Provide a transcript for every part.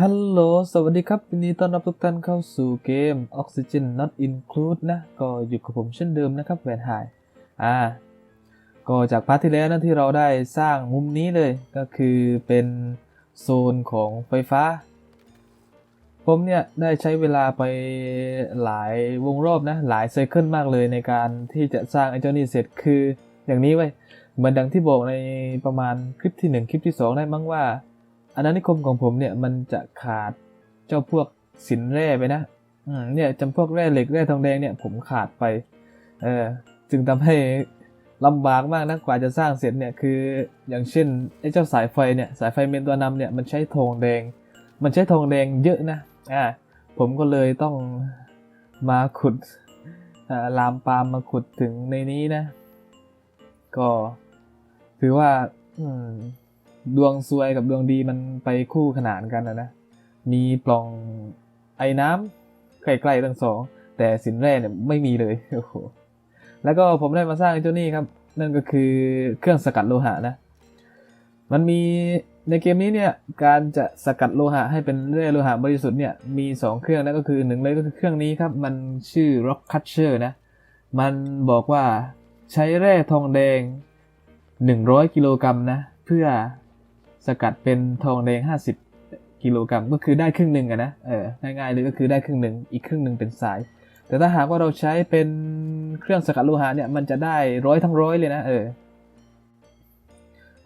ฮัลโหล สวัสดีครับยินดีต้อนรับทุกท่านเข้าสู่เกม Oxygen Not Include นะ ก็อยู่กับผมเช่นเดิมนะครับแวนไฮอ่า ก็จากพาร์ทที่แล้วนะที่เราได้สร้างมุมนี้เลย ก็คือเป็นโซนของไฟฟ้า ผมเนี่ย ได้ใช้เวลาไปหลายวงรอบนะ หลายไซเคิลมากเลยในการที่จะสร้างไอ้เจ้านี่เสร็จคืออย่างนี้ไว้เหมือนดังที่บอกในประมาณคลิปที่ 1 คลิปที่ 2 ได้มั้งว่า อาณานิคมของผมเนี่ยมันจะขาดเจ้าพวกสินแร่ไปนะอืมเนี่ยจำพวกแร่เหล็กแร่ทองแดงเนี่ยผมขาดไปเออจึงทำให้ลำบากมากนะกว่าจะสร้างเสร็จเนี่ยคืออย่างเช่นไอ้เจ้าสายไฟเนี่ยสายไฟเมนตัวนำเนี่ยมันใช้ทองแดง มันใช้ทองแดงเยอะนะอ่าผมก็เลยต้องมาขุดลามปามมาขุดถึงในนี้นะ ก็ถือว่า อืม ดวงซวยกับดวงดีมันไปคู่ขนานกันนะนะ มีปล่องไอ้น้ำใกล้ๆทั้งสอง แต่สินแร่เนี่ยไม่มีเลยโอ้โหแล้วก็ผมได้มาสร้างไอ้เจ้านี่ครับ นั่นก็คือเครื่องสกัดโลหะนะ มันมีในเกมนี้เนี่ยการจะสกัดโลหะให้เป็นแร่โลหะบริสุทธิ์เนี่ยมี 2 เครื่องนั่นก็คือหนึ่งเลยก็คือเครื่องนี้ครับ มันชื่อ Rock Catcher นะ มันบอกว่าใช้แร่ทองแดง 100 กิโลกรัมนะ เพื่อ สกัดเป็นทองแดง 50 กิโลกรัมก็คือได้ครึ่งหนึ่งอะนะเออง่ายๆเลยก็คือได้ครึ่งหนึ่งอีกครึ่งหนึ่งเป็นสาย แต่ถ้าหากว่าเราใช้เป็นเครื่องสกัดโลหะเนี่ยมันจะได้ร้อยทั้งร้อยเลยนะเออ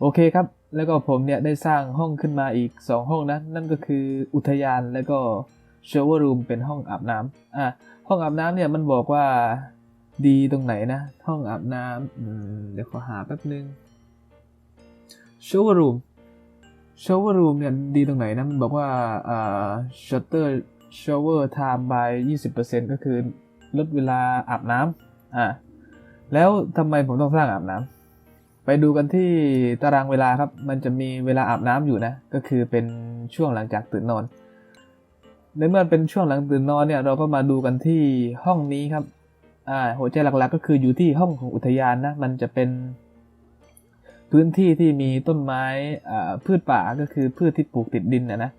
โอเคครับ แล้วก็ผมเนี่ยได้สร้างห้องขึ้นมาอีก 2 ห้องนะนั่นก็คืออุทยานแล้วก็เชเวอร์รูมเป็นห้องอาบน้ำอะห้องอาบน้ำเนี่ยมันบอกว่าดีตรงไหนนะ ห้องอาบน้ำเดี๋ยวขอหาแป๊บนึง shower room shower room เนี่ยดีตรงไหนนะ มันบอกว่าอ่า shutter shower time by 20%ก็คือลดเวลาอาบน้ำอ่าแล้วทำไมผมต้องสร้างอาบน้ำไปดูกันที่ตารางเวลาครับ มันจะมีเวลาอาบน้ำอยู่นะ ก็คือเป็นช่วงหลังจากตื่นนอนในเมื่อเป็นช่วงหลังตื่นนอนเนี่ยเราก็มาดูกันที่ห้องนี้ครับอ่าหัวใจหลักๆก็คืออยู่ที่ห้องของอุทยานนะ มันจะเป็น พื้นที่ที่มีต้นไม้พืชป่าก็คือพืชที่ปลูกติดดินนะนะ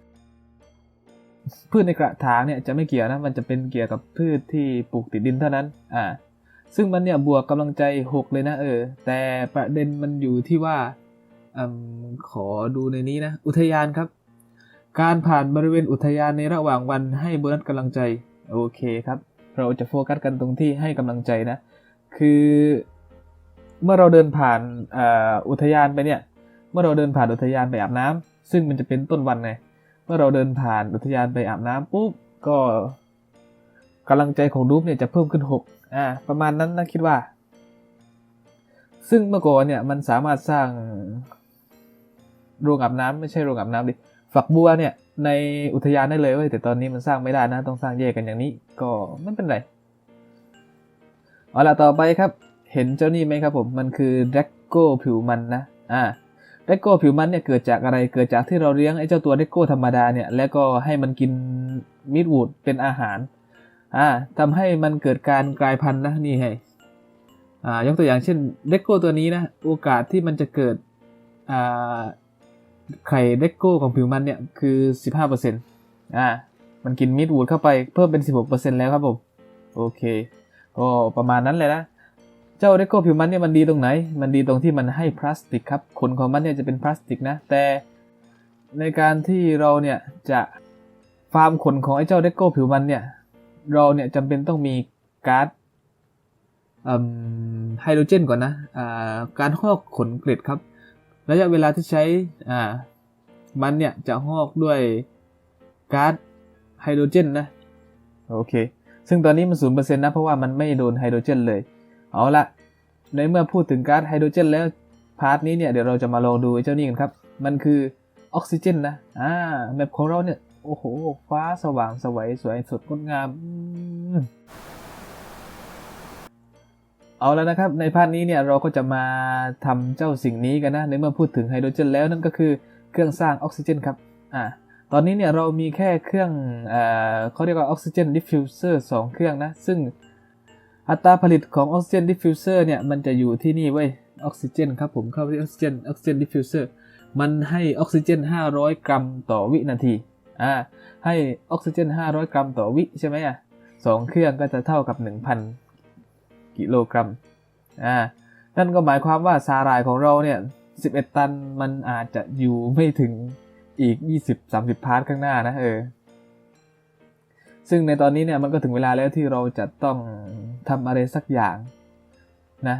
พืชในกระถางเนี่ยจะไม่เกี่ยวนะมันจะเป็นเกี่ยวกับพืชที่ปลูกติดดินเท่านั้นอ่าซึ่งมันเนี่ยบวกกำลังใจ 6 เลยนะเออ แต่ประเด็นมันอยู่ที่ว่าอขอดูในนี้นะ อุทยานครับ การผ่านบริเวณอุทยานในระหว่างวันให้โบนัสกำลังใจ โอเคครับ เราจะโฟกัสกันตรงที่ให้กำลังใจนะ คือ เมื่อเราเดินผ่านอุทยานไปเนี่ย เมื่อเราเดินผ่านอุทยานไปอาบน้ำซึ่งมันจะเป็นต้นวันไง เมื่อเราเดินผ่านอุทยานไปอาบน้ำปุ๊บก็กำลังใจของรูปเนี่ยจะเพิ่มขึ้น 6 อ่า ประมาณนั้นนะคิดว่า ซึ่งเมื่อก่อนเนี่ยมันสามารถสร้างโรงอาบน้ำไม่ใช่โรงอาบน้ำดิ ฝักบัวเนี่ยในอุทยานได้เลยเว้ยแต่ตอนนี้มันสร้างไม่ได้นะ ต้องสร้างแยกกันอย่างนี้ ก็ไม่เป็นไร เอาละต่อไปครับ เห็นเจ้านี่ไหมครับผม มันคือแดกโก้ผิวมันนะ อ่าแดกโก้ผิวมันเนี่ยเกิดจากอะไร เกิดจากที่เราเลี้ยงไอ้เจ้าตัวแดกโก้ธรรมดาเนี่ย แล้วก็ให้มันกินมิดวูดเป็นอาหาร อ่าทำให้มันเกิดการกลายพันธุ์นะนี่ให้อ่ายกตัวอย่างเช่นเดกโก้ตัวนี้นะโอกาสที่มันจะเกิดอ่าไข่เดกโก้ของผิวมันเนี่ยคือ 15%อ่ามันกินมิดวูดเข้าไปเพิ่มเป็น 16%แล้วครับผม โอเคก็ประมาณนั้นเลยนะ เจ้าเดกโก้ผิวมันเนี่ยมันดีตรงไหน มันดีตรงที่มันให้พลาสติกครับขนของมันเนี่ยจะเป็นพลาสติกนะ แต่ในการที่เราเนี่ยจะฟาร์มขนของไอ้เจ้าเดกโก้ผิวมันเนี่ยเราเนี่ยจำเป็นต้องมีก๊าซไฮโดรเจนก่อนนะการหอกขนเกล็ดครับระยะเวลาที่ใช้มันเนี่ยจะหอกด้วยก๊าซไฮโดรเจนนะโอเค ซึ่งตอนนี้มันศูนเปอร์เซ็นต์นะ เพราะว่ามันไม่โดนไฮโดรเจนเลย เอาละในเมื่อพูดถึงก๊าซไฮโดรเจนแล้วพาร์ทนี้เนี่ยเดี๋ยวเราจะมาลองดูเจ้านี่กันครับ มันคือออกซิเจนนะอ่าแมปของเราเนี่ย โอ้โห ฟ้าสว่างสวยสวยสดงดงาม เอาแล้วนะครับ ในพาร์ทนี้เนี่ยเราก็จะมาทำเจ้าสิ่งนี้กันนะ ในเมื่อพูดถึงไฮโดรเจนแล้วนั่นก็คือเครื่องสร้างออกซิเจนครับ อ่า ตอนนี้เนี่ยเรามีแค่เครื่อง เอ่อเขาเรียกว่าออกซิเจนดิฟฟิวเซอร์สองเครื่องนะ ซึ่ง อัตราผลิตของออกซิเจนดิฟฟิวเซอร์เนี่ยมันจะอยู่ที่นี่เว้ยออกซิเจนครับผมเข้าไปที่ออกซิเจนออกซิเจนดิฟฟิวเซอร์มันให้ออกซิเจน 500 กรัมต่อวินาทีอ่าให้ออกซิเจน 500 กรัมต่อวิใช่ไหมอะสองเครื่องก็จะเท่ากับ 1,000 กิโลกรัมอ่านั่นก็หมายความว่าสาหร่ายของเราเนี่ย 11 ตันมันอาจจะอยู่ไม่ถึงอีก 20-30 พาร์ทข้างหน้านะเออ ซึ่งในตอนนี้เนี่ยมันก็ถึงเวลาแล้วที่เราจะต้องทำอะไรสักอย่างนะ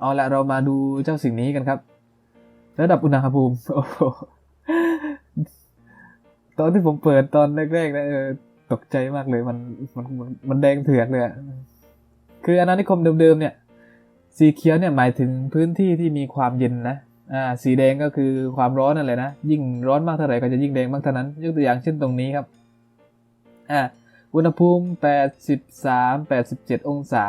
เอาละเรามาดูเจ้าสิ่งนี้กันครับ ระดับอุณหภูมิโอ้ตอนที่ผมเปิดตอนแรกๆนะเออตกใจมากเลยมันมันมันแดงเถือกเลยคืออาณานิคมเดิมๆเนี่ย สีเขียวเนี่ยหมายถึงพื้นที่ที่มีความเย็นนะอ่าสีแดงก็คือความร้อนนั่นแหละนะยิ่งร้อนมากเท่าไหร่ก็จะยิ่งแดงมากเท่านั้น ยกตัวอย่างเช่นตรงนี้ครับอ่า อุณหภูมิ 83 87 องศา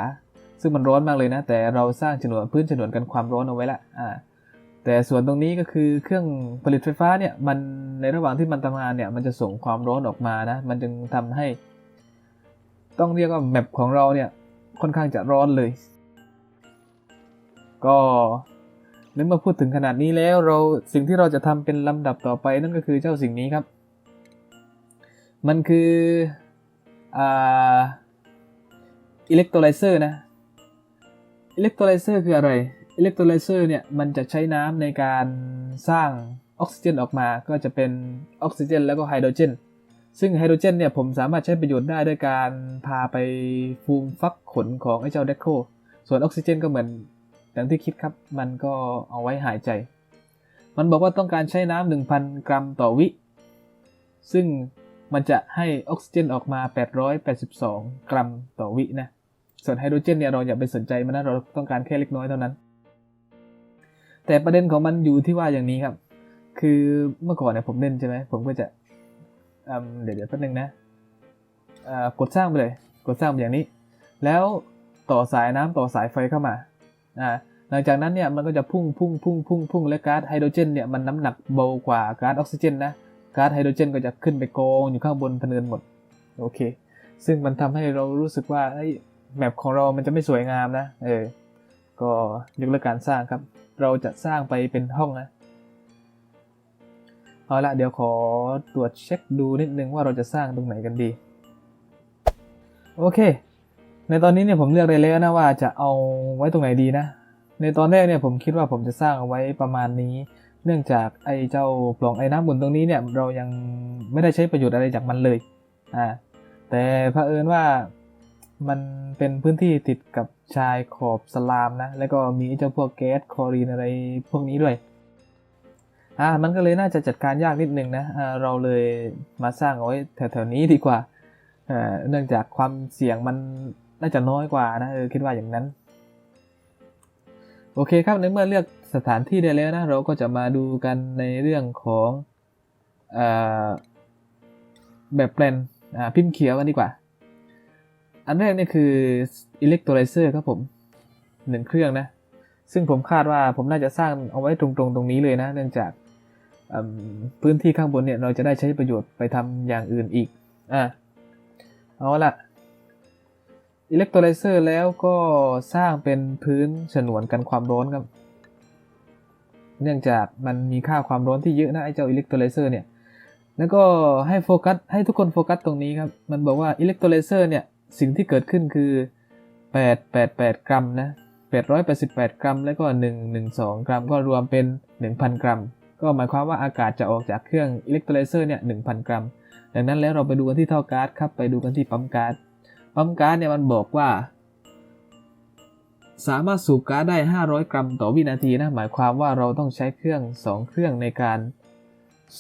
ซึ่งมันร้อนมากเลยนะ แต่เราสร้างฉนวนพื้นฉนวนกันความร้อนเอาไว้ละอ่าแต่ส่วนตรงนี้ก็คือเครื่องผลิตไฟฟ้าเนี่ยมันในระหว่างที่มันทำงานเนี่ยมันจะส่งความร้อนออกมานะ มันจึงทำให้ ต้องเรียกว่าแมปของเราเนี่ยค่อนข้างจะร้อนเลย ก็ในเมื่อพูดถึงขนาดนี้แล้วเราสิ่งที่เราจะทำเป็นลำดับต่อไปนั่นก็คือเจ้าสิ่งนี้ครับ มันคือ อ่าอิเล็กโทรไลเซอร์นะอิเล็กโทรไลเซอร์คืออะไรอิเล็กโทรไลเซอร์เนี่ยมันจะใช้น้ำในการสร้างออกซิเจนออกมาก็จะเป็นออกซิเจน แล้วก็ไฮโดรเจน ซึ่งไฮโดรเจนเนี่ยผมสามารถใช้ประโยชน์ได้ด้วยการพาไปฟูมฟักขนของไอ้เจ้าเดโคส่วนออกซิเจนก็เหมือนอย่างที่คิดครับ มันก็เอาไว้หายใจ มันบอกว่าต้องการใช้น้ำ1,000 กรัมต่อวิ ซึ่ง มันจะให้ออกซิเจนออกมา 882 กรัมต่อวินะ ส่วนไฮโดรเจนเนี่ยเราอย่าไปสนใจมันนะเราต้องการแค่เล็กน้อยเท่านั้น แต่ประเด็นของมันอยู่ที่ว่าอย่างนี้ครับ คือเมื่อก่อนเนี่ยผมเล่นใช่ไหมผมก็จะเดี๋ยวเดี๋ยวแป๊บนึงนะกดสร้างไปเลย กดสร้างอย่างนี้ แล้วต่อสายน้ำต่อสายไฟเข้ามาอ่าหลังจากนั้นเนี่ยมันก็จะพุ่งพุ่งพุ่งพุ่งพุ่งและก๊าซไฮโดรเจนเนี่ยมันน้ำหนักเบากว่าก๊าซออกซิเจนนะ ก๊าซไฮโดรเจนก็จะขึ้นไปกองอยู่ข้างบนพเนินหมดโอเค ซึ่งมันทำให้เรารู้สึกว่าไอ้แมปของเรามันจะไม่สวยงามนะเออก็ยกเลิกการสร้างครับ เราจะสร้างไปเป็นห้องนะเอาละเดี๋ยวขอตรวจเช็คดูนิดนึงว่าเราจะสร้างตรงไหนกันดี โอเค ในตอนนี้เนี่ยผมเลือกได้แล้วนะว่าจะเอาไว้ตรงไหนดีนะ ในตอนแรกเนี่ยผมคิดว่าผมจะสร้างเอาไว้ประมาณนี้ เนื่องจากไอ้เจ้าปล่องไอ้น้ำบุนตรงนี้เนี่ยเรายังไม่ได้ใช้ประโยชน์อะไรจากมันเลยอ่าแต่เผอิญว่ามันเป็นพื้นที่ติดกับชายขอบสลามนะ แล้วก็มีไอเจ้าพวกแก๊สคลอรีนอะไรพวกนี้ด้วย อ่า มันก็เลยน่าจะจัดการยากนิดนึงนะอ่าเราเลยมาสร้างเอาไว้แถวๆนี้ดีกว่าเอ่อเนื่องจากความเสี่ยงมันน่าจะน้อยกว่านะเออคิดว่าอย่างนั้น โอเคครับในเมื่อเลือก สถานที่ได้แล้วนะเราก็จะมาดูกันในเรื่องของอแบบแปลนพิมพ์เขียวกันดีกว่า อันแรกนี่คืออิเล็กโทรไลเซอร์ครับผมหนึ่งเครื่องนะ ซึ่งผมคาดว่าผมน่าจะสร้างเอาไว้ตรงๆตรงนี้เลยนะ เนื่องจากพื้นที่ข้างบนเนี่ยเราจะได้ใช้ประโยชน์ไปทำอย่างอื่นอีก อะ เอาละอิเล็กโทรไลเซอร์แล้วก็สร้างเป็นพื้นฉนวนกันความร้อนครับ เนื่องจากมันมีค่าความร้อนที่เยอะนะไอ้เจ้าอิเล็กโทรไลเซอร์เนี่ย แล้วก็ให้โฟกัสให้ทุกคนโฟกัสตรงนี้ครับ มันบอกว่าอิเล็กโทรไลเซอร์เนี่ยสิ่งที่เกิดขึ้นคือ 888 กรัมนะ 888 กรัม แล้วก็ 112 กรัม ก็รวมเป็น 1,000 กรัม ก็หมายความว่าอากาศจะออกจากเครื่องอิเล็กโทรไลเซอร์เนี่ย1,000 กรัม ดังนั้นแล้วเราไปดูกันที่ท่อก๊าซครับ ไปดูกันที่ปั๊มก๊าซ ปั๊มก๊าซเนี่ยมันบอกว่า สามารถสูบก๊าซได้ 500 กรัมต่อวินาทีนะ หมายความว่าเราต้องใช้เครื่อง 2 เครื่องในการ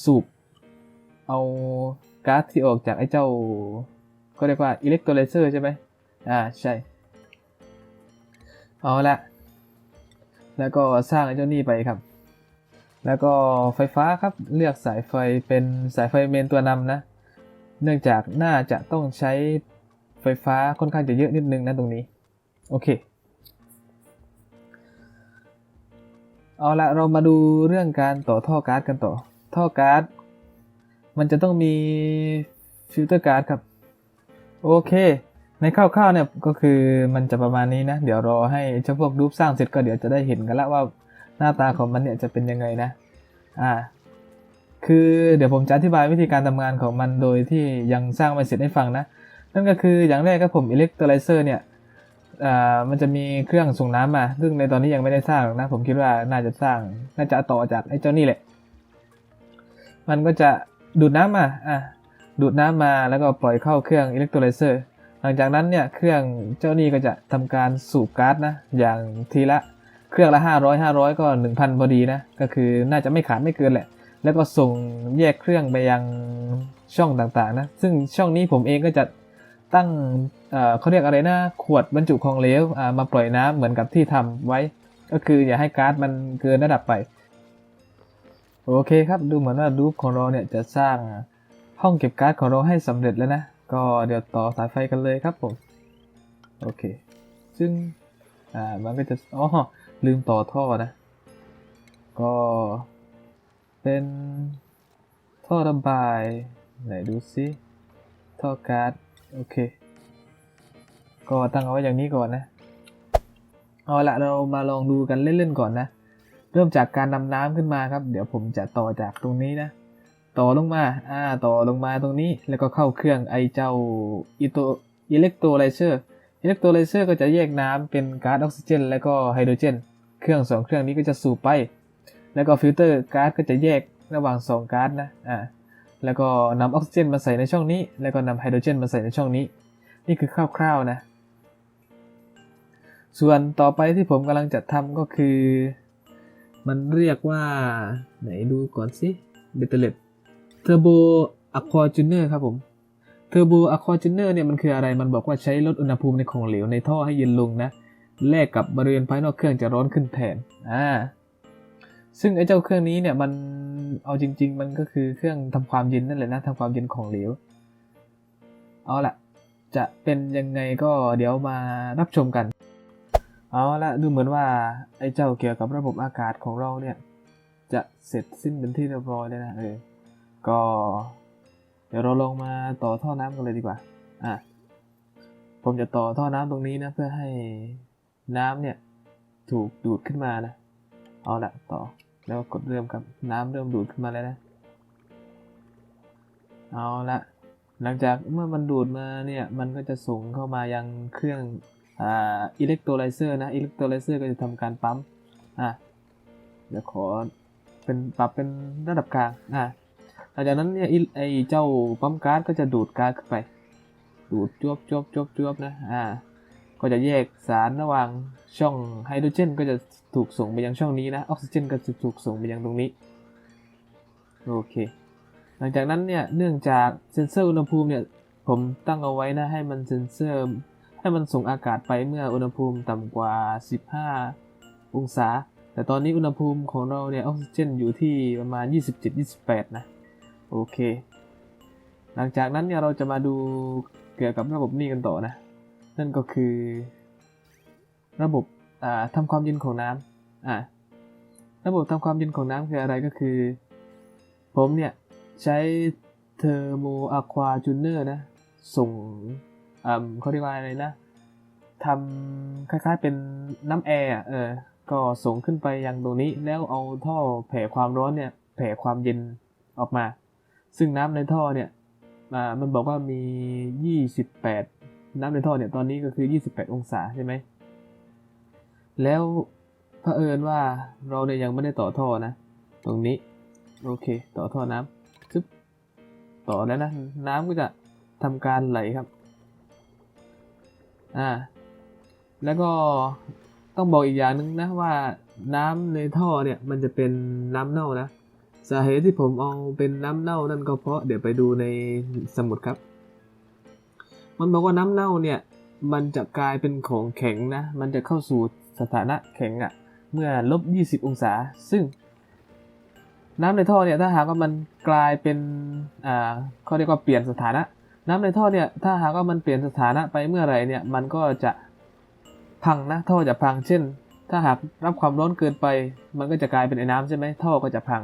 สูบเอาก๊าซที่ออกจากไอ้เจ้าก็เรียกว่าอิเล็กโทรไลเซอร์ใช่ไหมอ่าใช่ เอาละแล้วก็สร้างไอ้เจ้านี่ไปครับ แล้วก็ไฟฟ้าครับเลือกสายไฟเป็นสายไฟเมนตัวนำนะ เนื่องจากน่าจะต้องใช้ไฟฟ้าค่อนข้างจะเยอะนิดนึงนะตรงนี้ โอเค เอาละเรามาดูเรื่องการต่อท่อก๊าซกันต่อ ท่อก๊าซมันจะต้องมีฟิลเตอร์ก๊าซครับ โอเค ในคร่าวๆเนี่ยก็คือมันจะประมาณนี้นะ เดี๋ยวรอให้เจ้าพวกรูปสร้างเสร็จก็เดี๋ยวจะได้เห็นกันละว่าหน้าตาของมันเนี่ยจะเป็นยังไงนะ อ่า คือเดี๋ยวผมจะอธิบายวิธีการทำงานของมันโดยที่ยังสร้างไม่เสร็จให้ฟังนะ นั่นก็คืออย่างแรกครับผมอิเล็กโทรไลเซอร์เนี่ย อ่ามันจะมีเครื่องส่งน้ำมา ซึ่งในตอนนี้ยังไม่ได้สร้างหรอกนะ ผมคิดว่าน่าจะสร้าง น่าจะต่อจากไอ้เจ้านี่แหละ มันก็จะดูดน้ำมา อะ ดูดน้ำมาแล้วก็ปล่อยเข้าเครื่องอิเล็กโทรไลเซอร์ หลังจากนั้นเนี่ย เครื่องเจ้านี่ก็จะทำการสูบก๊าซนะ อย่างทีละ เครื่องละ 500 500 ก็ 1,000พอดีนะ ก็คือน่าจะไม่ขาดไม่เกินแหละ แล้วก็ส่งแยกเครื่องไปยังช่องต่างๆนะ ซึ่งช่องนี้ผมเองก็จะตั้ง เขาเรียกอะไรนะ ขวดบรรจุของเหลวมาปล่อยน้ำเหมือนกับที่ทำไว้ ก็คืออย่าให้ก๊าซมันเกินระดับไป โอเคครับ ดูเหมือนว่ารูปของเราเนี่ยจะสร้างห้องเก็บก๊าซของเราให้สำเร็จแล้วนะ ก็เดี๋ยวต่อสายไฟกันเลยครับผม โอเค ซึ่งอ่ามันก็จะ อ๋อ ลืมต่อท่อนะ ก็เป็นท่อระบาย ไหนดูซิท่อก๊าซโอเค ก็ตั้งเอาไว้อย่างนี้ก่อนนะ เอาละเรามาลองดูกันเล่นๆก่อนนะ เริ่มจากการนำน้ำขึ้นมาครับ เดี๋ยวผมจะต่อจากตรงนี้นะ ต่อลงมา อ่า ต่อลงมาตรงนี้ แล้วก็เข้าเครื่องไอเจ้าอิโตอิเล็กโทรไลเซอร์ อิเล็กโทรไลเซอร์ก็จะแยกน้ำเป็นก๊าซออกซิเจน และก็ไฮโดรเจน เครื่องสองเครื่องนี้ก็จะสูบไป แล้วก็ฟิลเตอร์ก๊าซก็จะแยกระหว่างสองก๊าซนะ อ่า แล้วก็นำออกซิเจนมาใส่ในช่องนี้ แล้วก็นำไฮโดรเจนมาใส่ในช่องนี้ นี่คือคร่าวๆนะ ส่วนต่อไปที่ผมกำลังจะทำก็คือ มันเรียกว่า ไหนดูก่อนสิเบตเตอร์เลตเทอร์โบอะควาจูเนอร์ครับผมเทอร์โบอะควาจูเนอร์เนี่ยมันคืออะไรมันบอกว่าใช้ลดอุณหภูมิในของเหลวในท่อให้เย็นลงนะแลกกับบริเวณภายนอกเครื่องจะร้อนขึ้นแทนอ่าซึ่งไอ้เจ้าเครื่องนี้เนี่ยมันเอาจริง ๆ มันก็คือเครื่องทำความเย็นนั่นแหละนะทำความเย็นของเหลวเอาละจะเป็นยังไงก็เดี๋ยวมารับชมกัน เอาละดูเหมือนว่าไอ้เจ้าเกี่ยวกับระบบอากาศของเราเนี่ย จะเสร็จสิ้นเป็นที่เรียบร้อยแล้วนะเออก็ เดี๋ยวเราลงมาต่อท่อน้ำกันเลยดีกว่าอะผมจะต่อท่อน้ำตรงนี้นะเพื่อให้น้ำเนี่ยถูกดูดขึ้นมานะเอาละต่อแล้วกดเริ่มครับน้ำเริ่มดูดขึ้นมาแล้วนะเอาละหลังจากเมื่อมันดูดมาเนี่ยมันก็จะส่งเข้ามายังเครื่อง อิเล็กโทรไลเซอร์นะอิเล็กโทรไลเซอร์ก็จะทำการปั๊มอะเดี๋ยวขอเป็นปรับเป็นระดับกลางอะหลังจากนั้นเนี่ยไอเจ้าปั๊มก๊าซก็จะดูดก๊าซขึ้นไป ดูดจวบจวบจวบจวบนะอ่าก็จะแยกสารระหว่างช่องไฮโดรเจน ก็จะถูกส่งไปยังช่องนี้นะออกซิเจนก็จะถูกส่งไปยังตรงนี้โอเคหลังจากนั้นเนี่ยเนื่องจากเซ็นเซอร์อุณหภูมิเนี่ยผมตั้งเอาไว้นะให้มันเซ็นเซอร์ ให้มันส่งอากาศไปเมื่ออุณหภูมิต่ำกว่า 15 องศา แต่ตอนนี้อุณหภูมิของเราเนี่ยออกซิเจนอยู่ที่ประมาณ 27-28 นะ โอเค หลังจากนั้นเนี่ยเราจะมาดูเกี่ยวกับระบบนี้กันต่อนะ นั่นก็คือ ระบบอ่าทำความเย็นของน้ำอ่าระบบทำความเย็นของน้ำคืออะไรก็คือ ผมเนี่ย ใช้เทอร์โมอะควาจูเนอร์นะ ส่ง เขาเรียกว่าอะไรนะทำคล้ายๆเป็นน้ำแอร์เออ ก็ส่งขึ้นไปยังตรงนี้ แล้วเอาท่อแผ่ความร้อนเนี่ย แผ่ความเย็นออกมา ซึ่งน้ำในท่อเนี่ยมันบอกว่ามี 28 น้ำในท่อเนี่ย ตอนนี้ก็คือ 28 องศาใช่ไหม แล้วเผอิญว่าเราเนี่ยยังไม่ได้ต่อท่อนะ ตรงนี้ โอเค ต่อท่อน้ำซึบต่อแล้วนะ น้ำก็จะทำการไหลครับ อ่า แล้วก็ต้องบอกอีกอย่างหนึงนะว่าน้ำในท่อเนี่ยมันจะเป็นน้ำเน่านะสาเหตุที่ผมเอาเป็นน้ำเน่านั่นก็เพราะเดี๋ยวไปดูในสมุดครับ มันบอกว่าน้ำเน่าเนี่ย มันจะกลายเป็นของแข็งนะ มันจะเข้าสู่สถานะแข็งอะ่ะ เมื่อลบ 20 องศา ซึ่ง น้ำในท่อเนี่ยถ้าหากว่ามันกลายเป็นอ่าเขาเรียกว่าเปลี่ยนสถานะ น้ำในท่อเนี่ยถ้าหากว่ามันเปลี่ยนสถานะไปเมื่อไหร่เนี่ยมันก็จะพังนะท่อจะพังเช่น ถ้าหากรับความร้อนเกินไป มันก็จะกลายเป็นไอ้น้ำใช่ไหมท่อก็จะพัง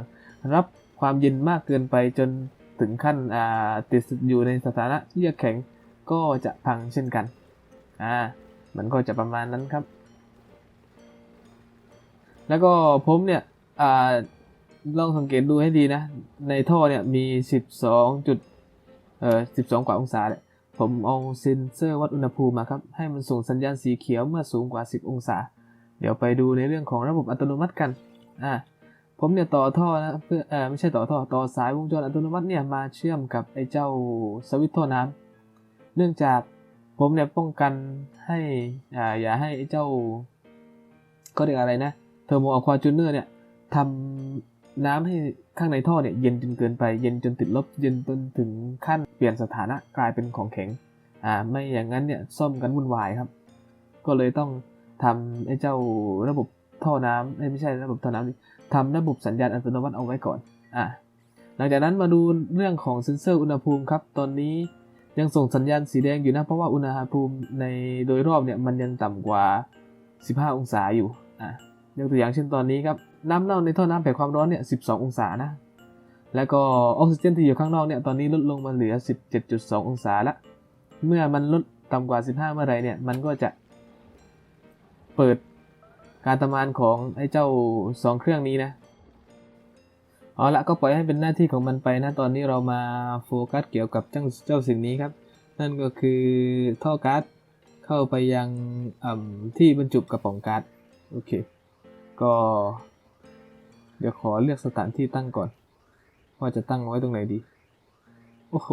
รับความเย็นมากเกินไปจนถึงขั้นติดอยู่ในสถานะที่จะแข็งก็จะพังเช่นกันอ่ามันก็จะประมาณนั้นครับ แล้วก็ผมเนี่ยอลองสังเกตดูให้ดีนะ ในท่อเนี่ยมีสิบสองจุด เอ่อสิบสองกว่าองศาเนี่ยผมเอาเซ็นเซอร์วัดอุณหภูมิมาครับ ให้มันส่งสัญญาณสีเขียวเมื่อสูงกว่า 10 องศา เดี๋ยวไปดูในเรื่องของระบบอัตโนมัติกันอ่าผมเนี่ยต่อท่อนะเพื่อเออไม่ใช่ต่อท่อต่อสายวงจรอัตโนมัติเนี่ยมาเชื่อมกับไอ้เจ้าสวิตช์ท่อน้ำเนื่องจากผมเนี่ยป้องกันให้อ่าอย่าให้ไอ้เจ้าก็เรียกอะไรนะเทอร์โมอะควาจูเนอร์เนี่ยทำ น้ำให้ข้างในท่อเนี่ยเย็นจนเกินไปเย็นจนติดลบเย็นจนถึงขั้นเปลี่ยนสถานะกลายเป็นของแข็งอ่าไม่อย่างนั้นเนี่ยซ่อมกันวุ่นวายครับ ก็เลยต้องทำไอ้เจ้าระบบท่อน้ำเอ้ไม่ใช่ระบบท่อน้ำทำระบบสัญญาณอัตโนมัติเอาไว้ก่อนอ่าหลังจากนั้นมาดูเรื่องของเซ็นเซอร์อุณหภูมิครับ ตอนนี้ยังส่งสัญญาณสีแดงอยู่นะ เพราะว่าอุณหภูมิในโดยรอบเนี่ยมันยังต่ำกว่า 15 องศาอยู่อ่ายกตัวอย่างเช่นตอนนี้ครับ น้ำเน่าในท่อน้ำแผ่ความร้อนเนี่ย 12 องศานะ แล้วก็ออกซิเจนที่อยู่ข้างนอกเนี่ย ตอนนี้ลดลงมาเหลือ 17.2 องศาละ เมื่อมันลดต่ำกว่า 15 เมื่อไรเนี่ย มันก็จะเปิดการทำงานของไอ้เจ้า 2 เครื่องนี้นะเอาละก็ปล่อยให้เป็นหน้าที่ของมันไปนะ ตอนนี้เรามาโฟกัสเกี่ยวกับเจ้าเจ้าสิ่งนี้ครับ นั่นก็คือท่อก๊าซเข้าไปยังอ่ำที่บรรจุกระป๋องก๊าซโอเค ก็ เดี๋ยวขอเลือกสถานที่ตั้งก่อน ว่าจะตั้งไว้ตรงไหนดี โอ้โห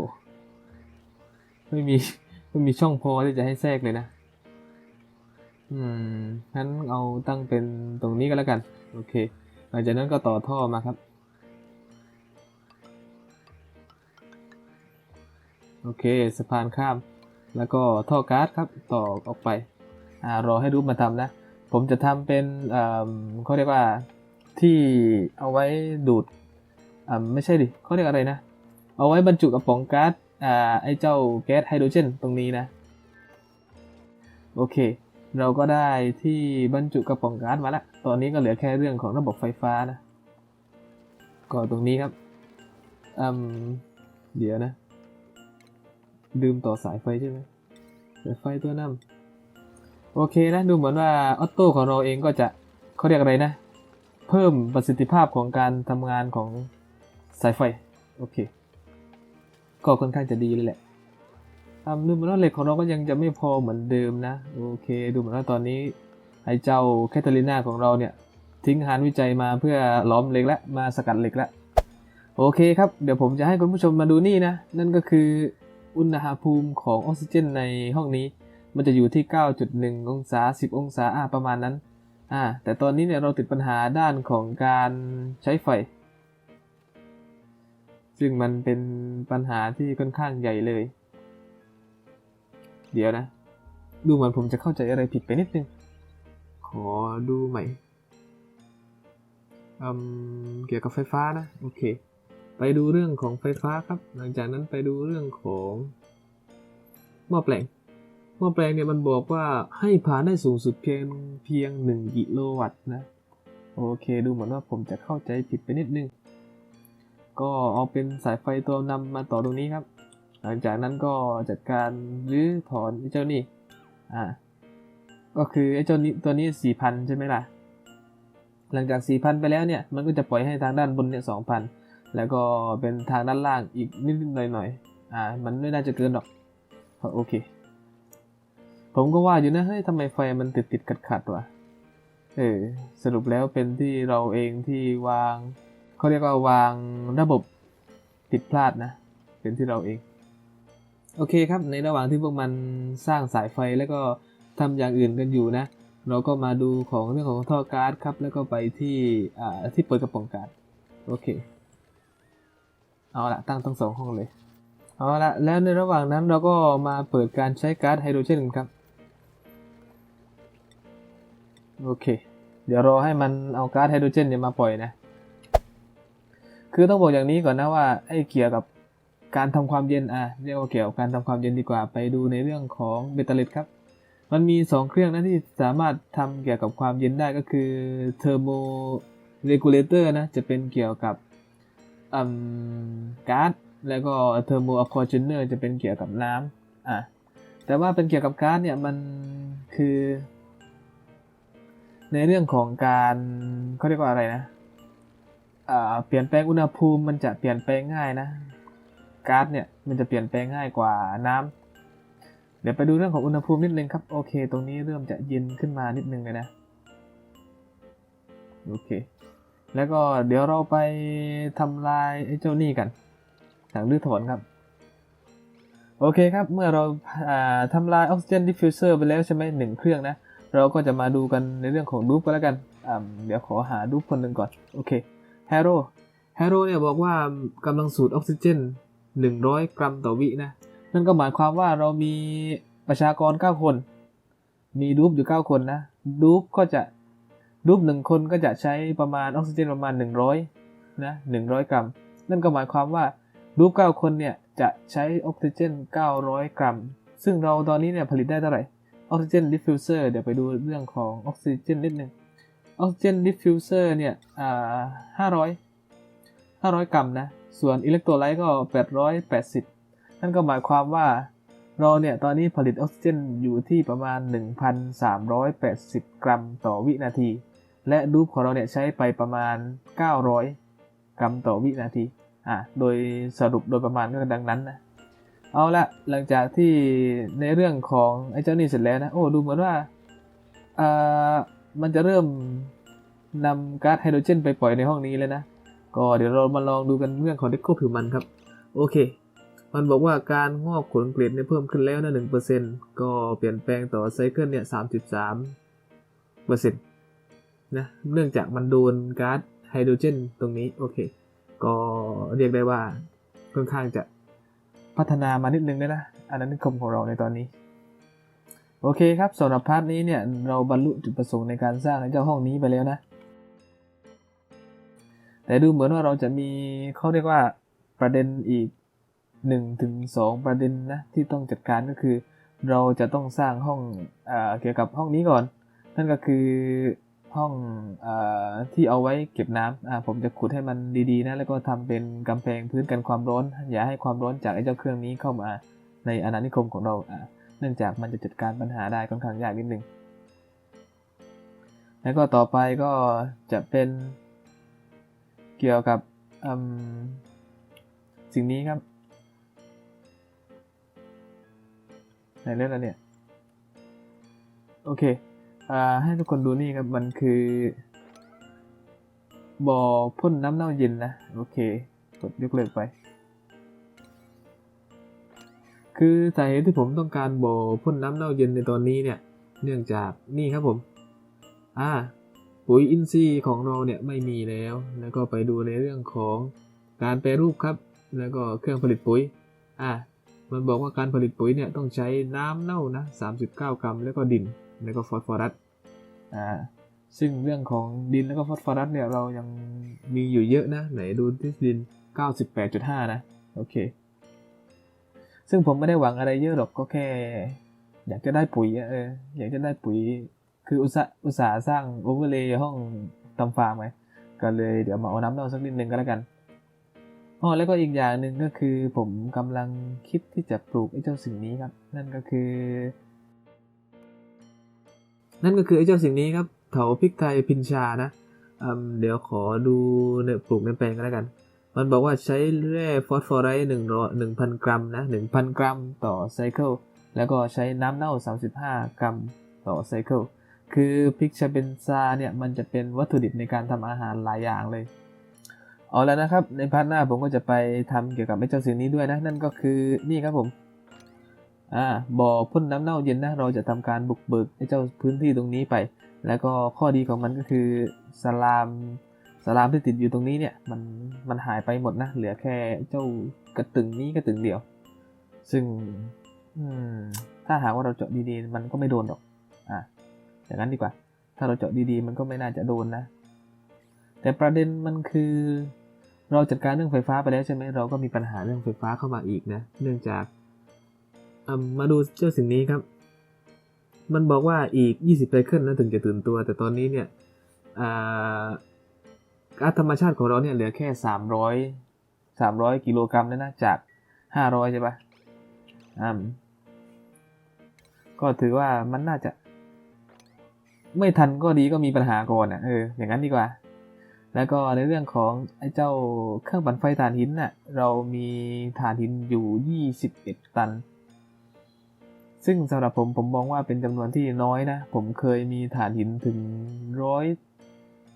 ไม่มี ไม่มีช่องพอที่จะให้แทรกเลยนะ อืมงั้นเอาตั้งเป็นตรงนี้ก็แล้วกัน โอเค หลังจากนั้นก็ต่อท่อมาครับ โอเค สะพานข้าม แล้วก็ท่อก๊าซครับ ต่อออกไป อ่ารอให้รูปมาทำนะ ผมจะทำเป็น เอ่อเขาเรียกว่า ที่เอาไว้ดูดอ่าไม่ใช่ดิเขาเรียกอะไรนะ เอาไว้บรรจุกระป๋องก๊าซอ่าไอ้เจ้าแก๊สไฮโดรเจนตรงนี้นะ โอเค เราก็ได้ที่บรรจุกระป๋องก๊าซมาแล้วตอนนี้ก็เหลือแค่เรื่องของระบบไฟฟ้านะก็ตรงนี้ครับอืมเดี๋ยวนะลืมต่อสายไฟใช่ไหมสายไฟตัวนำโอเคนะ ดูเหมือนว่าออโต้ของเราเองก็จะเขาเรียกอะไรนะ เพิ่มประสิทธิภาพของการทำงานของสายไฟ โอเค ก็ค่อนข้างจะดีเลยแหละทำดูเหมือนว่าเหล็กของเราก็ยังจะไม่พอเหมือนเดิมนะ โอเค ดูเหมือนว่าตอนนี้ไอ้เจ้าแคทเธอรีนาของเราเนี่ย ทิ้งหานวิจัยมาเพื่อล้อมเหล็กและมาสกัดเหล็กแล้วโอเคครับ เดี๋ยวผมจะให้คุณผู้ชมมาดูนี่นะ นั่นก็คืออุณหภูมิของออกซิเจนในห้องนี้ มันจะอยู่ที่ 9.1 องศา 10 องศาอ่าประมาณนั้น อ่าแต่ตอนนี้เนี่ยเราติดปัญหาด้านของการใช้ไฟ ซึ่งมันเป็นปัญหาที่ค่อนข้างใหญ่เลย เดี๋ยวนะ ดูเหมือนผมจะเข้าใจอะไรผิดไปนิดนึง ขอดูใหม่อืมเกี่ยวกับไฟฟ้านะ โอเค ไปดูเรื่องของไฟฟ้าครับ หลังจากนั้นไปดูเรื่องของหม้อแปลง หม้อแปลงเนี่ยมันบอกว่าให้ผ่านได้สูงสุดเพียงเพียง 1 กิโลวัตต์นะ โอเคดูเหมือนว่าผมจะเข้าใจผิดไปนิดนึง ก็เอาเป็นสายไฟตัวนำมาต่อตรงนี้ครับ หลังจากนั้นก็จัดการรื้อถอนไอเจ้านี่อ่าก็คือไอ้เจ้านี้ตัวนี้สี่พันใช่ไหมล่ะ หลังจากสี่พันไปแล้วเนี่ย มันก็จะปล่อยให้ทางด้านบนเนี่ยสองพันแล้วก็เป็นทางด้านล่างอีกนิดๆหน่อยๆ อ่า มันไม่น่าจะเกินหรอก โอเค ผมก็ว่าอยู่นะเฮ้ยทำไมไฟมันติดติดขัดขัดๆวะเออสรุปแล้วเป็นที่เราเองที่วางเขาเรียกว่าวางระบบผิดพลาดนะ เป็นที่เราเอง โอเคครับ ในระหว่างที่พวกมันสร้างสายไฟแล้วก็ทำอย่างอื่นกันอยู่นะ เราก็มาดูของเรื่องของท่อก๊าซครับ แล้วก็ไปที่อ่าที่เปิดกระป๋องก๊าซโอเค เอาละตั้งทั้งสองห้องเลย เอาละแล้วในระหว่างนั้นเราก็มาเปิดการใช้ก๊าซไฮโดรเจนครับ โอเค เดี๋ยวรอให้มันเอาก๊าซไฮโดรเจนเนี่ยมาปล่อยนะ คือต้องบอกอย่างนี้ก่อนนะว่าไอ้เกี่ยวกับการทำความเย็นอะเรียกว่าเกี่ยวกับการทำความเย็นดีกว่า ไปดูในเรื่องของเบตเตอร์เลตครับมันมี 2 เครื่องนะที่สามารถทำเกี่ยวกับความเย็นได้ก็คือเทอร์โมเรกูเลเตอร์นะจะเป็นเกี่ยวกับก๊าซแล้วก็เทอร์โมอะควาจูเนอร์จะเป็นเกี่ยวกับน้ำอะแต่ว่าเป็นเกี่ยวกับก๊าซเนี่ยมันคือ ในเรื่องของการเขาเรียกว่าอะไรนะเปลี่ยนแปลงอุณหภูมิมันจะเปลี่ยนแปลงง่ายนะก๊าซเนี่ยมันจะเปลี่ยนแปลงง่ายกว่าน้ำเดี๋ยวไปดูเรื่องของอุณหภูมินิดนึงครับโอเค ตรงนี้เริ่มจะเย็นขึ้นมานิดนึงเลยนะโอเค แล้วก็เดี๋ยวเราไปทำลายไอ้เจ้านี่กันถังรื้อถอนครับโอเคครับเมื่อเราอ่าทำลายออกซิเจนดิฟฟิวเซอร์ไปแล้วใช่ไหมหนึ่งเครื่องนะ เราก็จะมาดูกันในเรื่องของดูปกันแล้วกันเดี๋ยวขอหาดูปคนหนึ่งก่อน โอเคแฮโร่แฮโร่เนี่ยบอกว่ากำลังสูดออกซิเจน 100 กรัมต่อวินะ นั่นก็หมายความว่าเรามีประชากร 9 คน มีดูปอยู่ 9 คนนะ ดูปก็จะดูปหนึ่งคนก็จะใช้ประมาณออกซิเจนประมาณ 100นะ100 กรัม นั่นก็หมายความว่าดูป9คนเนี่ยจะใช้ออกซิเจน 900 กรัม ซึ่งเราตอนนี้เนี่ยผลิตได้เท่าไหร่ ออกซิเจนดิฟฟิวเซอร์เดี๋ยวไปดูเรื่องของออกซิเจนนิดนึงออกซิเจนดิฟฟิวเซอร์เนี่ยอ่า500 500กรัมนะ ส่วนอิเล็กโทรไลต์ก็880นั่นก็หมายความว่าเราเนี่ยตอนนี้ผลิตออกซิเจนอยู่ที่ประมาณ 1,380 กรัมต่อวินาที และดูปของเราเนี่ยใช้ไปประมาณ 900 กรัมต่อวินาที อะ โดยสรุปโดยประมาณก็ดังนั้นนะ เอาละหลังจากที่ในเรื่องของไอ้เจ้านี่เสร็จแล้วนะ โอ้ ดูเหมือนว่าอ่ามันจะเริ่มนำก๊าซไฮโดรเจนไปปล่อยในห้องนี้แล้วนะ ก็เดี๋ยวเรามาลองดูกันเรื่องของเด็กโคผิวมันครับ โอเค มันบอกว่าการงอกขนเกล็ดเนี่ยเพิ่มขึ้นแล้วนะหนึ่งเปอร์เซ็นต์ก็เปลี่ยนแปลงต่อไซเคิลเนี่ยสามสิบสามเปอร์เซ็นต์นะเนื่องจากมันโดนก๊าซไฮโดรเจนตรงนี้ โอเค ก็เรียกได้ว่าค่อนข้างจะ พัฒนามานิดนึงเลยนะอันนั้นนิคมของเราในตอนนี้ โอเคครับสำหรับพาร์ทนี้เนี่ยเราบรรลุจุดประสงค์ในการสร้างเจ้าห้องนี้ไปแล้วนะ แต่ดูเหมือนว่าเราจะมีเขาเรียกว่าประเด็นอีก1ถึง2ประเด็นนะที่ต้องจัดการก็คือ เราจะต้องสร้างห้องอเกี่ยวกับห้องนี้ก่อน นั่นก็คือ ห้องอที่เอาไว้เก็บน้ำอ่าผมจะขุดให้มันดีๆนะแล้วก็ทำเป็นกำแพงพื้นกันความร้อน อย่าให้ความร้อนจากไอ้เจ้าเครื่องนี้เข้ามาในอาณานิคมของเราเนื่องจากมันจะจัดการปัญหาได้ค่อนข้างยากนิดนึง แล้วก็ต่อไปก็จะเป็นเกี่ยวกับสิ่งนี้ครับในเรื่องอะไรเนี่ย โอเค ให้ทุกคนดูนี่ครับ มันคือ บ่อพ่นน้ำเน่าเย็นนะ โอเค กดยกเลิกไป คือสาเหตุที่ผมต้องการบ่อพ่นน้ำเน่าเย็นในตอนนี้เนี่ย เนื่องจากนี่ครับผม อ่า ปุ๋ยอินทรีย์ของเราเนี่ยไม่มีแล้ว แล้วก็ไปดูในเรื่องของการแปรรูปครับ แล้วก็เครื่องผลิตปุ๋ย อ่ามันบอกว่าการผลิตปุ๋ยเนี่ยต้องใช้น้ำเน่านะ 39 กรัมแล้วก็ดิน แล้วก็ฟอสฟอรัสอ่าซึ่งเรื่องของดินแล้วก็ฟอสฟอรัสเนี่ยเรายังมีอยู่เยอะนะ ไหนดูที่ดิน 98.5 นะ โอเค ซึ่งผมไม่ได้หวังอะไรเยอะหรอกก็แค่ อยากจะได้ปุ๋ยเอออยากจะได้ปุ๋ย คืออุตสาอุตสาสร้างโอเวอร์เลย์ห้องทำฟาร์มไว้ก็เลยเดี๋ยวมาเอาน้ำเน่าสักนิดนึงก็แล้วกันอ๋อแล้วก็อีกอย่างหนึ่งก็คือผมกำลังคิดที่จะปลูกไอ้เจ้าสิ่งนี้ครับ นั่นก็คือ นั่นก็คือไอ้เจ้าสิ่งนี้ครับเถาพริกไทยพินชานะเดี๋ยวขอดูเนี่ยปลูกในแปลงก็แล้วกัน มันบอกว่าใช้แร่ฟอสฟอไรต์หนึ่งร้อยหนึ่งพันกรัมนะหนึ่งพันกรัมต่อไซเคิลแล้วก็ใช้น้ำเน่า 35 กรัมต่อไซเคิลคือพริกชาเบนซาเนี่ย มันจะเป็นวัตถุดิบในการทำอาหารหลายอย่างเลย เอาแล้วนะครับ ในพาร์ทหน้าผมก็จะไปทำเกี่ยวกับไอ้เจ้าสิ่งนี้ด้วยนะ นั่นก็คือนี่ครับผม อ่าบ่อพ่นน้ำเน่าเย็นนะเราจะทำการบุกเบิกไอ้เจ้าพื้นที่ตรงนี้ไป แล้วก็ข้อดีของมันก็คือสลามสลามที่ติดอยู่ตรงนี้เนี่ยมันมันหายไปหมดนะเหลือแค่เจ้ากระตึงนี้กระตึงเดียว ซึ่งอืมถ้าหากว่าเราเจาะดีๆ มันก็ไม่โดนหรอกอะอย่างนั้นดีกว่า ถ้าเราเจาะดีๆ มันก็ไม่น่าจะโดนนะ แต่ประเด็นมันคือเราจัดการเรื่องไฟฟ้าไปแล้วใช่ไหมเราก็มีปัญหาเรื่องไฟฟ้าเข้ามาอีกนะ เนื่องจาก มาดูเจ้าสิ่งนี้ครับ มันบอกว่าอีก 20ไซเคิลนะถึงจะตื่นตัว แต่ตอนนี้เนี่ยก๊าซธรรมชาติของเราเนี่ยเหลือแค่ 300 300 กิโลกรัมแล้วนะจาก 500 ใช่ปะอ่าก็ถือว่ามันน่าจะ ไม่ทันก็ดีก็มีปัญหาก่อนอะเอออย่างนั้นดีกว่า แล้วก็ในเรื่องของไอ้เจ้าเครื่องปั่นไฟถ่านหินน่ะ เรามีถ่านหินอยู่ 21 ตัน ซึ่งสำหรับผมผมมองว่าเป็นจำนวนที่น้อยนะ ผมเคยมีถ่านหินถึงร้อย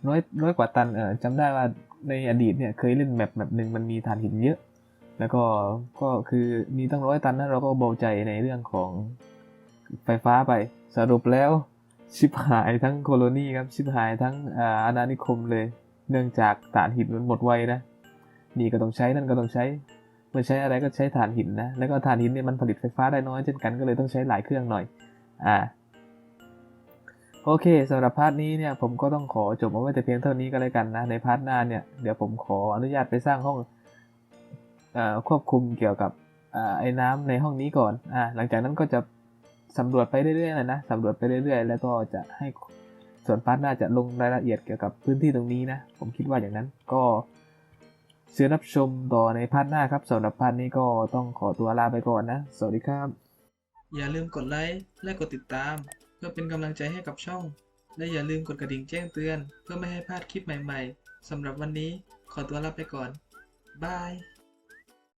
ร้อยร้อยกว่าตันเออจำได้ว่าในอดีตเนี่ยเคยเล่นแมปแมปหนึ่งมันมีถ่านหินเยอะ แล้วก็ก็คือมีตั้งร้อยตันนะเราก็เบาใจในเรื่องของไฟฟ้าไป สรุปแล้วชิบหายทั้งโคโลนีครับชิบหายทั้งอ่าอาณานิคมเลย เนื่องจากถ่านหินมันหมดไวนะนี่ก็ต้องใช้นั่นก็ต้องใช้ มื่อใช้อะไรก็ใช้ถ่านหินนะ แล้วก็ถ่านหินเนี่ยมันผลิตไฟฟ้าได้น้อยเช่นกันก็เลยต้องใช้หลายเครื่องหน่อย อ่า โอเคสำหรับพาร์ทนี้เนี่ยผมก็ต้องขอจบเอาไว้แต่เพียงเท่านี้ก็แล้วกันนะ ในพาร์ทหน้าเนี่ยเดี๋ยวผมขออนุญาตไปสร้างห้องอควบคุมเกี่ยวกับอไอ้น้ำในห้องนี้ก่อน อ่า หลังจากนั้นก็จะสำรวจไปเรื่อยๆนะนะสำรวจไปเรื่อยๆ แล้วก็จะให้ส่วนพาร์ทหน้าจะลงรายละเอียดเกี่ยวกับพื้นที่ตรงนี้นะ ผมคิดว่าอย่างนั้นก็ เชิญรับชมต่อในพาร์ทหน้าครับสำหรับพาร์ทนี้ก็ต้องขอตัวลาไปก่อนนะ สวัสดีครับ อย่าลืมกดไลค์และกดติดตาม เพื่อเป็นกำลังใจให้กับช่อง และอย่าลืมกดกระดิ่งแจ้งเตือน เพื่อไม่ให้พลาดคลิปใหม่ๆสำหรับวันนี้ขอตัวลาไปก่อนบาย